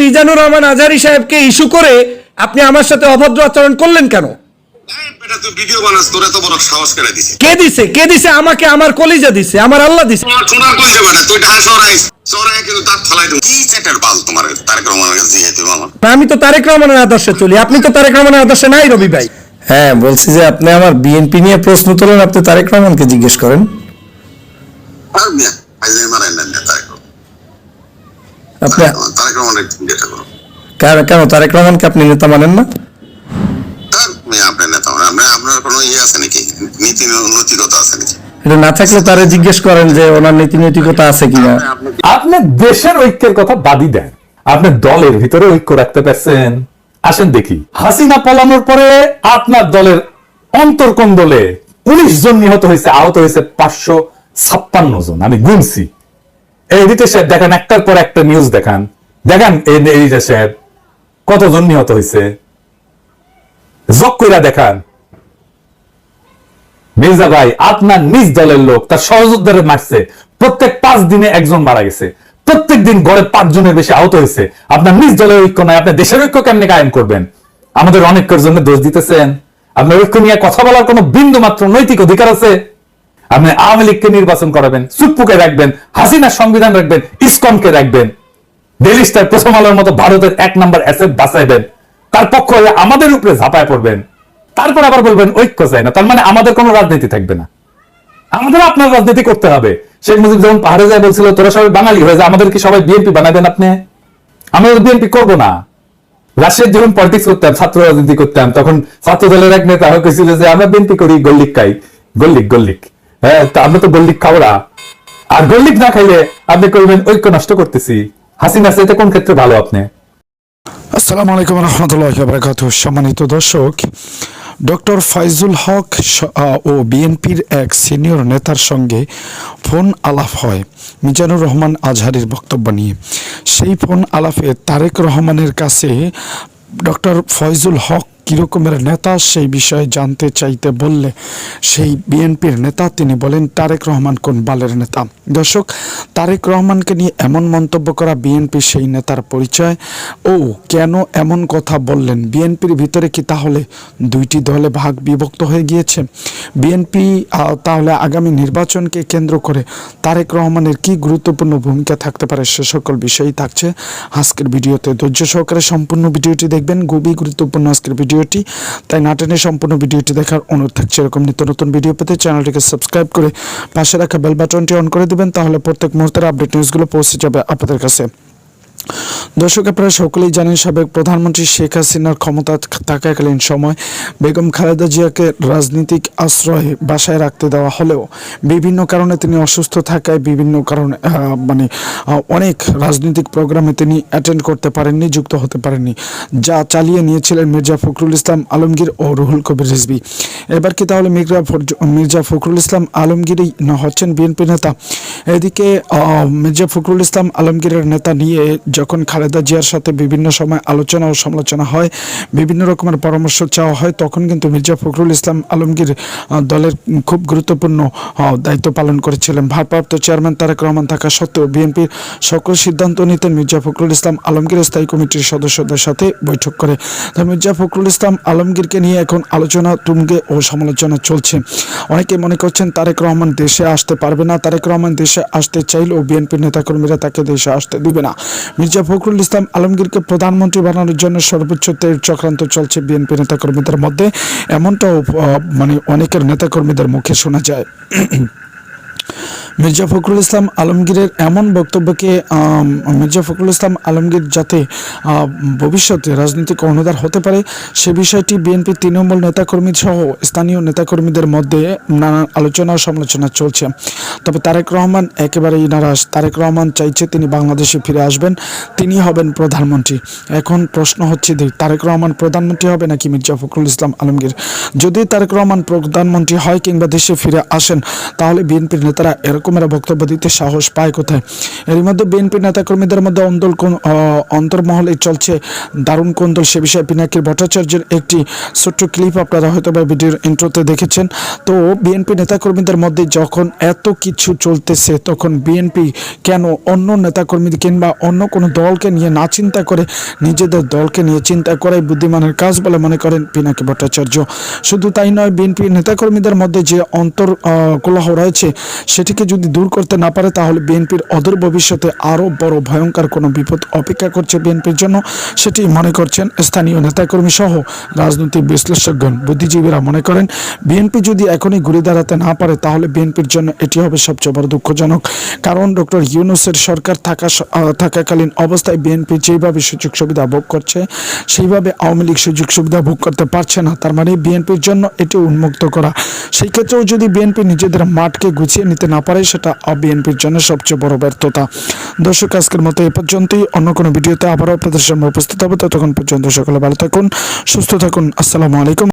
মিজানুর রহমান আজহারি সাহেবকে ইস্যু করে আপনি আমার সাথে অভদ্র আচরণ করলেন কেন? এই বেটা তুই ভিডিও বানাস তোর এত বড় সাহস করে দিছে। কে দিছে? কে দিছে? আমাকে আমার কলিজা দিছে আমার আল্লাহ দিছে। তোমার সোনার কইছে বেটা তুই ঢাকা শহরে শহরে কিন্তু তার থালাই দেবো কি চ্যাটার বাল তোমার তারেক রহমানের কাছে দিয়ে তুমি আমার আমি তো তারেক রহমানের আদর্শে চলি আপনি তো তারেক রহমানের আদর্শে নাই রবি ভাই। হ্যাঁ বলছি যে আপনি আমার বিএনপি নিয়ে প্রশ্ন তোলেন আপনি তারেক রহমানকে জিজ্ঞেস করেন আর মিয়া আজ মারাই না মিয়া তারেক রহমান। আপনি তারেক রহমানের যেটা করো কেন- তারেক রহমানকে আপনি নেতা মানেন না? আপনার নেতা মানে আপনার কোনো ইয়ে আছে নাকি? নীতি নৈতিকতা আছে নাকি? এটা না থাকলে তারে জিজ্ঞেস করেন যে ওনার নীতি নৈতিকতা আছে কিনা। আপনি আপনি দেশের ঐক্যের কথা বাদই দেন। আপনি দলের ভিতরে ঐক্য রাখতে পারছেন। আসেন দেখি। হাসিনা পলানোর পরে আপনার দলের উনিশ জন নিহত হয়েছে আহত হয়েছে পাঁচশো ছাপ্পান্ন জন। আমি গুনছি। সাহেব দেখান, একটার পর একটা নিউজ দেখান। এডিটর সাহেব কতজন নিহত হয়েছে জক কইরা দেখান। মির্জা ভাই, আপনার নিজ দলের লোক, তার সহযোদ্ধারে মারছে। প্রত্যেক পাঁচ দিনে একজন মারা গেছে। প্রত্যেক দিন গড়ে পাঁচ জনের বেশি আহত হয়েছে আপনার নিজ দলের ঐক্য নয় আপনি দেশের ঐক্য কেমনে কায়েম করবেন? আমাদের অনেকের জন্য দোষ দিতেছেন। আপনার ঐক্য নিয়ে কথা বলার কোন বিন্দু মাত্র নৈতিক অধিকার আছে? আপনি আওয়ামী লীগকে নির্বাচন করাবেন, সুপ্পুকে রাখবেন, হাসিনার সংবিধান রাখবেন, ইসকনকে রাখবেন। ডেলি স্টার প্রথম আলোর মতো ভারতের এক নম্বর অ্যাসেট বাঁচাইবেন তার পক্ষ হয়ে আমাদের উপরে ঝাঁপায় পড়বেন। তারপর আবার বলবেন, ঐক্য চাই না, তার মানে আমাদের কোনো রাজনীতি থাকবে না। আমাদের আপনার রাজনীতি করতে হবে। শেখ মুজিব যখন পাহাড়ে যায় বলছিল, তোরা সবাই বাঙালি হয়ে যায় আমাদের কি সবাই বিএনপি বানাবেন আপনি? আমরা বিএনপি করব না। রাশিয়ার যখন পলিটিক্স করতাম, ছাত্র রাজনীতি করতাম, তখন ছাত্র দলের এক নেতা হয়েছিল যে, আমরা বিএনপি করি, গল্লিক খাই। গল্লিক গল্লিক। হ্যাঁ তা আমরা তো গল্লিক না আর গল্লিক না খাইলে আপনি করবেন ঐক্য নষ্ট করতেছি। হাসিনা চাইতে কোন ক্ষেত্রে ভালো আপনি? আসসালামু আলাইকুম রহমতুল্লাহ বারকাত সম্মানিত দর্শক, ডক্টর ফাইজুল হক ও বিএনপির এক সিনিয়র নেতার সঙ্গে ফোন আলাপ হয় মিজানুর রহমান আজহারির বক্তব্য নিয়ে। সেই ফোন আলাপে তারেক রহমানের কাছে ডক্টর ফয়জুল হক কীরকমের নেতা সেই বিষয়ে জানতে চাইতে বললে সেই বিএনপির নেতা তিনি বলেন, তারেক রহমান কোন বালের নেতা? দর্শক, তারেক রহমানকে নিয়ে এমন মন্তব্য করা বিএনপি সেই নেতার পরিচয়। ও, কেন এমন কথা বললেন? বিএনপির ভিতরে কি তাহলে দুইটি দলে ভাগ বিভক্ত হয়ে গিয়েছে? বিএনপি তাহলে আগামী নির্বাচনকে কেন্দ্র করে তারেক রহমানের কি গুরুত্বপূর্ণ ভূমিকা থাকতে পারে সে সকল বিষয়ই থাকছে আজকের ভিডিওতে। ধৈর্য সহকারে সম্পূর্ণ ভিডিওটি দেখবেন। খুবই গুরুত্বপূর্ণ আজকের ভিডিওটি। তাই না টেনে সম্পূর্ণ ভিডিওটি দেখার অনুরোধ থাকছে। এরকম নিত্য নতুন ভিডিও পেতে চ্যানেলটিকে সাবস্ক্রাইব করে পাশে রাখা বেল বাটনটি অন করে দেবেন, তাহলে প্রত্যেক মুহূর্তের আপডেট নিউজগুলো পৌঁছে যাবে আপনাদের কাছে। দর্শক, আপনারা সকলেই জানেন সাবেক প্রধানমন্ত্রী শেখ হাসিনার ক্ষমতা থাকাকালীন সময় বেগম খালেদা জিয়াকে রাজনৈতিক আশ্রয়ে বাসায় রাখতে দেওয়া হলেও বিভিন্ন কারণে তিনি অসুস্থ থাকায় বিভিন্ন কারণে মানে অনেক রাজনৈতিক প্রোগ্রামে তিনি অ্যাটেন্ড করতে পারেননি, যুক্ত হতে পারেননি। যা চালিয়ে নিয়েছিলেন মির্জা ফখরুল ইসলাম আলমগীর ও রুহুল কবির রিজভি। এবার কি তাহলে মির্জা মির্জা ফখরুল ইসলাম আলমগীরই হচ্ছেন বিএনপি নেতা? এদিকে মির্জা ফখরুল ইসলাম আলমগীরের নেতা নিয়ে যখন খালেদা জিয়ার সাথে বিভিন্ন সময় আলোচনা ও সমালোচনা হয়, বিভিন্ন রকমের পরামর্শ চাওয়া হয়, তখন কিন্তু মির্জা ফখরুল ইসলাম আলমগীর দলের খুব গুরুত্বপূর্ণ দায়িত্ব পালন করেছিলেন। ভারপ্রাপ্ত চেয়ারম্যান তারেক রহমান থাকা সত্ত্বেও বিএনপির সকল সিদ্ধান্ত নিতেন মির্জা ফখরুল ইসলাম আলমগীর স্থায়ী কমিটির সদস্যদের সাথে বৈঠক করে। মির্জা ফখরুল ইসলাম আলমগীরকে নিয়ে এখন আলোচনা, তুঙ্গে ও সমালোচনা চলছে। অনেকে মনে করছেন তারেক রহমান দেশে আসতে পারবে না। তারেক রহমান দেশে আসতে চাইলেও বিএনপির নেতাকর্মীরা তাকে দেশে আসতে দিবে না। মির্জা ফখরুল ইসলাম আলমগীরকে প্রধানমন্ত্রী বানানোর জন্য সর্বোচ্চ চক্রান্ত চলছে বিএনপি নেতাকর্মীদের মধ্যে। এমনটাও মানে অনেকের নেতাকর্মীদের মুখে শোনা যায়। মির্জা ফখরুল ইসলাম আলমগীরের এমন বক্তব্যকে মির্জা ফখরুল ইসলাম আলমগীর যাতে ভবিষ্যতে রাজনৈতিক কর্ণধার হতে পারে, সে বিষয়টি বিএনপি তৃণমূল নেতাকর্মী সহ স্থানীয় নেতাকর্মীদের মধ্যে নানা আলোচনা সমালোচনা চলছে। তবে তারেক রহমান একেবারেই নারাজ। তারেক রহমান চাইছে তিনি বাংলাদেশে ফিরে আসবেন। তিনি হবেন প্রধানমন্ত্রী। এখন প্রশ্ন হচ্ছে যে, তারেক রহমান প্রধানমন্ত্রী হবে নাকি মির্জা ফখরুল ইসলাম আলমগীর? যদি তারেক রহমান প্রধানমন্ত্রী হয় কিংবা দেশে ফিরে আসেন, তাহলে বিএনপির নেতারা এরকম নেতাকর্মীরা বক্তব্য দিতে সাহস পায় কোথায়? এর মধ্যে বিএনপি নেতাকর্মীদের মধ্যে অন্দল অন্তর্মহলে চলছে দারুণ কোন্দল সে বিষয়ে পিনাকির ভট্টাচার্যের একটি ছোট্ট ক্লিপ আপনারা হয়তো বা ভিডিওর ইন্ট্রোতে দেখেছেন। তো বিএনপি নেতাকর্মীদের মধ্যে যখন এত কিছু চলতেছে, তখন বিএনপি কেন অন্য নেতাকর্মী কিংবা অন্য কোনো দলকে নিয়ে না চিন্তা করে, নিজেদের দলকে নিয়ে চিন্তা করাই বুদ্ধিমানের কাজ বলে মনে করেন পিনাকি ভট্টাচার্য। শুধু তাই নয়, বিএনপি নেতাকর্মীদের মধ্যে যে অন্তর কোলাহ রয়েছে, সেটিকে যদি দূর করতে না পারে, তাহলে বিএনপির অদূর ভবিষ্যতে আরও বড় ভয়ঙ্কর কোনো বিপদ অপেক্ষা করছে বিএনপির জন্য, সেটি মনে করছেন স্থানীয় নেতাকর্মী সহ রাজনৈতিক বিশ্লেষকগণ। বুদ্ধিজীবীরা মনে করেন, বিএনপি যদি এখনই ঘুরে দাঁড়াতে না পারে, তাহলে বিএনপির জন্য এটি হবে সবচেয়ে বড় দুঃখজনক। কারণ ডক্টর ইউনুসের সরকার থাকা থাকাকালীন অবস্থায় বিএনপি যেভাবে সুযোগ সুবিধা ভোগ করছে, সেইভাবে আওয়ামী লীগ সুযোগ সুবিধা ভোগ করতে পারছে না। তার মানে বিএনপির জন্য এটি উন্মুক্ত করা। সেই ক্ষেত্রেও যদি বিএনপি নিজেদের মাঠকে গুছিয়ে নিতে না পারে সেটা বিএনপির জন্য সবচেয়ে বড় ব্যর্থতা। দর্শক, আজকের মতো এ পর্যন্তই। অন্য কোনো ভিডিওতে আবারও আপনাদের সামনে উপস্থিত হবে। ততক্ষণ পর্যন্ত সকলে ভালো থাকুন, সুস্থ থাকুন। আসসালামু আলাইকুম।